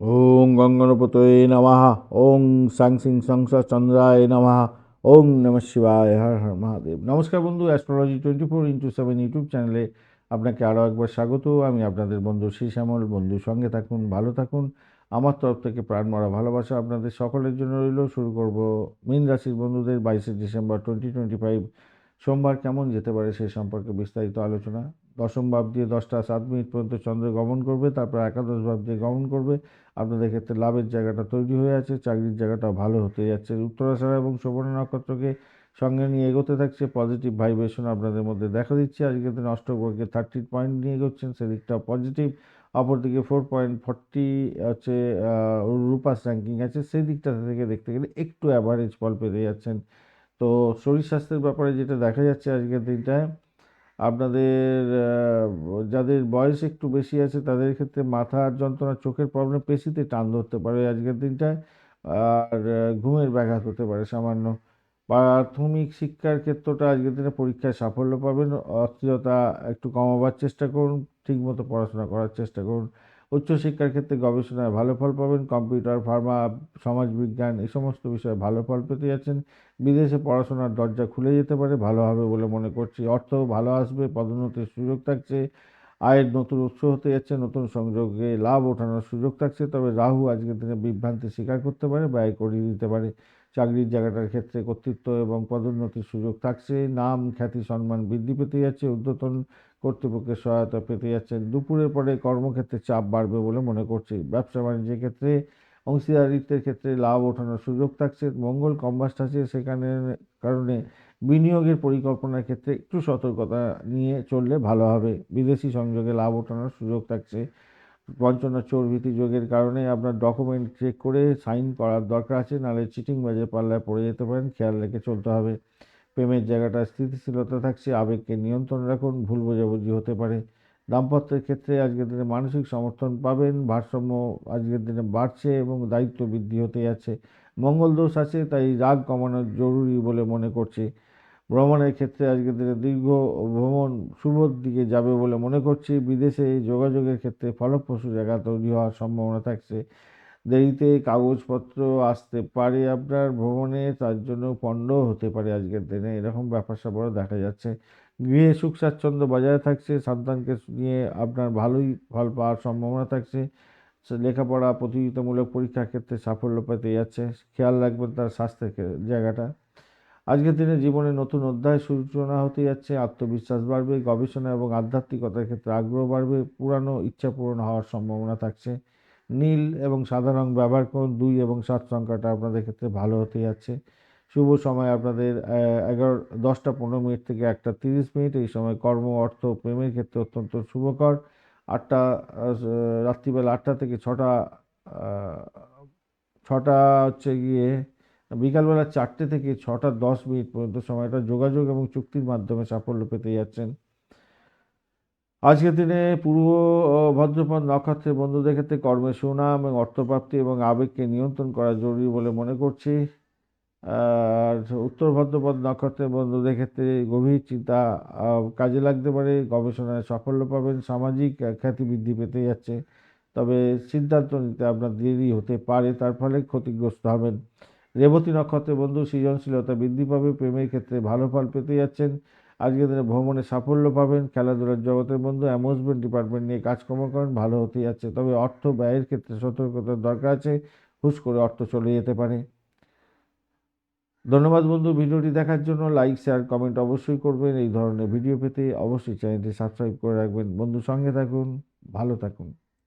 ওং গঙ্গনপতয়ে নমঃ। ওং সাং সিং সংস চন্দ্রায় নমঃ। ওং নমঃ শিবায়। হর হর মহাদেব। নমস্কার বন্ধু, astrology twenty four into seven YouTube চ্যানেলে আপনাকে আরও একবার স্বাগত। আমি আপনাদের বন্ধু শ্রী শ্যামল বন্ধু সঙ্গে থাকুন, ভালো থাকুন। আমার তরফ থেকে প্রাণ মরা ভালোবাসা আপনাদের সকলের জন্য রইল। শুরু করব মীন রাশির বন্ধুদের বাইশে ডিসেম্বর টোয়েন্টি টোয়েন্টি ফাইভ সোমবার কেমন যেতে পারে সে সম্পর্কে বিস্তারিত আলোচনা দশম ভাব দিয়ে দশটা সাত মিনিট পর্যন্ত চন্দ্র গমন করবে, তারপর একাদশ ভাব দিয়ে গমন করবে। আপনাদের ক্ষেত্রে লাভের জায়গাটা তৈরি হয়ে আছে, চাকরির জায়গাটাও ভালো হতে যাচ্ছে। উত্তরাষাঢ়া এবং সুবর্ণ নক্ষত্রকে সঙ্গে নিয়ে এগোতে থাকছে পজিটিভ ভাইব্রেশন আপনাদের মধ্যে দেখা দিচ্ছে। আজকের দিন অষ্টবর্গে থার্টি পয়েন্ট নিয়ে এগোচ্ছেন সেদিকটা পজিটিভ অপরদিকে ফোর পয়েন্ট ফর্টি হচ্ছে রূপাস র্যাঙ্কিং আছে সেই দিকটা থেকে দেখতে গেলে একটু অ্যাভারেজ ফল পেতে যাচ্ছেন। তো শরীর স্বাস্থ্যের ব্যাপারে যেটা দেখা যাচ্ছে আজকের দিনটায় আপনাদের যাদের বয়স একটু বেশি আছে, তাদের ক্ষেত্রে মাথার যন্ত্রণা, চোখের প্রবলেম পেশিতে টান ধরতে পারে আজকের দিনটায়, আর ঘুমের ব্যাঘাত হতে পারে সামান্য। প্রাথমিক শিক্ষার ক্ষেত্রটা আজকের দিনে পরীক্ষায় সাফল্য পাবেন। অস্থিরতা একটু কমাবার চেষ্টা করুন, ঠিকমতো পড়াশোনা করার চেষ্টা করুন। উচ্চশিক্ষার ক্ষেত্রে গবেষণায় ভালো ফল পাবেন, কম্পিউটার, ফার্মা, সমাজবিজ্ঞান, এই সমস্ত বিষয়ে ভালো ফল পেতে যাচ্ছেন। বিদেশে পড়াশোনার দরজা খুলে যেতে পারে, ভালো হবে বলে মনে করছি। অর্থ ভালো আসবে, পদোন্নতির সুযোগ থাকছে, আয়ের নতুন উৎস হতে যাচ্ছে, নতুন সংযোগে লাভ ওঠানোর সুযোগ থাকছে। তবে রাহু আজকের দিনে বিভ্রান্তি স্বীকার করতে পারে, ব্যয় করিয়ে দিতে পারে। চাকরির জায়গাটার ক্ষেত্রে কর্তৃত্ব এবং পদোন্নতির সুযোগ থাকছে। নাম, খ্যাতি, সম্মান বৃদ্ধি পেতে যাচ্ছে, ঊর্ধ্বতন কর্তৃপক্ষের সহায়তা পেতে যাচ্ছেন দুপুরের পরে কর্মক্ষেত্রে চাপ বাড়বে বলে মনে করছি। ব্যবসা বাণিজ্যের ক্ষেত্রে, অংশীদারিত্বের ক্ষেত্রে লাভ ওঠানোর সুযোগ থাকছে। মঙ্গল কম্বাস্ট আছে, সেখানে কারণে বিনিয়োগের পরিকল্পনার ক্ষেত্রে একটু সতর্কতা নিয়ে চললে ভালো হবে। বিদেশি সংযোগে লাভ ওঠানোর সুযোগ থাকছে। পঞ্চনা চোরভীতি যোগের কারণে আপনার ডকুমেন্ট চেক করে সাইন করার দরকার আছে, নাহলে চিটিং বাজে পাল্লায় পড়ে যেতে পারেন, খেয়াল রেখে চলতে হবে। প্রেমের জায়গাটা স্থিতিশীলতা থাকছে, আবেগকে নিয়ন্ত্রণ রাখুন, ভুল বোঝাবুঝি হতে পারে। দাম্পত্যের ক্ষেত্রে আজকের দিনে মানসিক সমর্থন পাবেন, ভারসাম্য আজকের দিনে বাড়ছে এবং দায়িত্ব বৃদ্ধি হতে যাচ্ছে। মঙ্গল দোষ আছে, তাই রাগ কমানো জরুরি বলে মনে করছি। ভ্রমণের ক্ষেত্রে আজকের দিনে দীর্ঘ ভ্রমণ শুভর দিকে যাবে বলে মনে করছি। বিদেশে যোগাযোগের ক্ষেত্রে ফলপ্রসূ জায়গা তৈরি হওয়ার সম্ভাবনা থাকছে। দেরিতে কাগজপত্র আসতে পারে আপনার ভ্রমণে, তার জন্য পণ্ড হতে পারে আজকের দিনে। এরকম ব্যাপার স্যাপারও দেখা যাচ্ছে। গৃহে সুখ স্বাচ্ছন্দ্য বজায় থাকছে। সন্তানকে নিয়ে আপনার ভালোই ফল পাওয়ার সম্ভাবনা থাকছে। লেখাপড়া প্রতিযোগিতামূলক পরীক্ষার ক্ষেত্রে সাফল্য পেতে যাচ্ছে। খেয়াল রাখবেন তার স্বাস্থ্যের জায়গাটা। আজকের দিনে জীবনে নতুন অধ্যায় সূচনা হতে যাচ্ছে, আত্মবিশ্বাস বাড়বে, গবেষণা এবং আধ্যাত্মিকতার ক্ষেত্রে আগ্রহ বাড়বে, পুরানো ইচ্ছা পূরণ হওয়ার সম্ভাবনা থাকছে। নীল এবং সাদা রং ব্যবহার করুন, দুই এবং সাত সংখ্যাটা আপনাদের ক্ষেত্রে ভালো হতে যাচ্ছে। শুভ সময় আপনাদের এগারো, দশটা পনেরো মিনিট থেকে একটা তিরিশ মিনিট, এই সময় কর্ম, অর্থ প্রেমের ক্ষেত্রে অত্যন্ত শুভকর। আটটা রাত্রিবেলা আটটা থেকে ছটা ছটা হচ্ছে গিয়ে বিকালবেলা চারটে থেকে ছটা দশ মিনিট পর্যন্ত সময়টা যোগাযোগ এবং চুক্তির মাধ্যমে সাফল্য পেতে যাচ্ছেন। আজকের দিনে পূর্ব ভদ্রপদ নক্ষত্রের বন্ধুদের ক্ষেত্রে কর্মের সুনাম এবং অর্থপ্রাপ্তি এবং আবেগকে নিয়ন্ত্রণ করা জরুরি বলে মনে করছি। আর উত্তর ভদ্রপদ নক্ষত্রের বন্ধুদের ক্ষেত্রে গভীর চিন্তা কাজে লাগতে পারে। গবেষণায় সাফল্য পাবেন। সামাজিক খ্যাতি বৃদ্ধি পেতে যাচ্ছে। তবে সিদ্ধান্ত নিতে আপনার দেরি হতে পারে, তার ফলে ক্ষতিগ্রস্ত হবেন। রেবতী নক্ষত্রে বন্ধু সৃজনশীলতা বৃদ্ধি পাবে, প্রেমের ক্ষেত্রে ভালো ফল পেতে যাচ্ছেন। আজকের দিনে ভ্রমণে সাফল্য পাবেন, খেলাধুলার জগতের বন্ধু অ্যামুজমেন্ট ডিপার্টমেন্ট নিয়ে কাজকর্ম করেন, ভালো হতে যাচ্ছে। তবে অর্থ ব্যয়ের ক্ষেত্রে সতর্কতার দরকার আছে, হুশ করে অর্থ চলে যেতে পারে। ধন্যবাদ বন্ধু ভিডিওটি দেখার জন্য। লাইক, শেয়ার, কমেন্ট অবশ্যই করবেন। এই ধরনের ভিডিও পেতে অবশ্যই চ্যানেলটি সাবস্ক্রাইব করে রাখবেন। বন্ধু সঙ্গে থাকুন, ভালো থাকুন।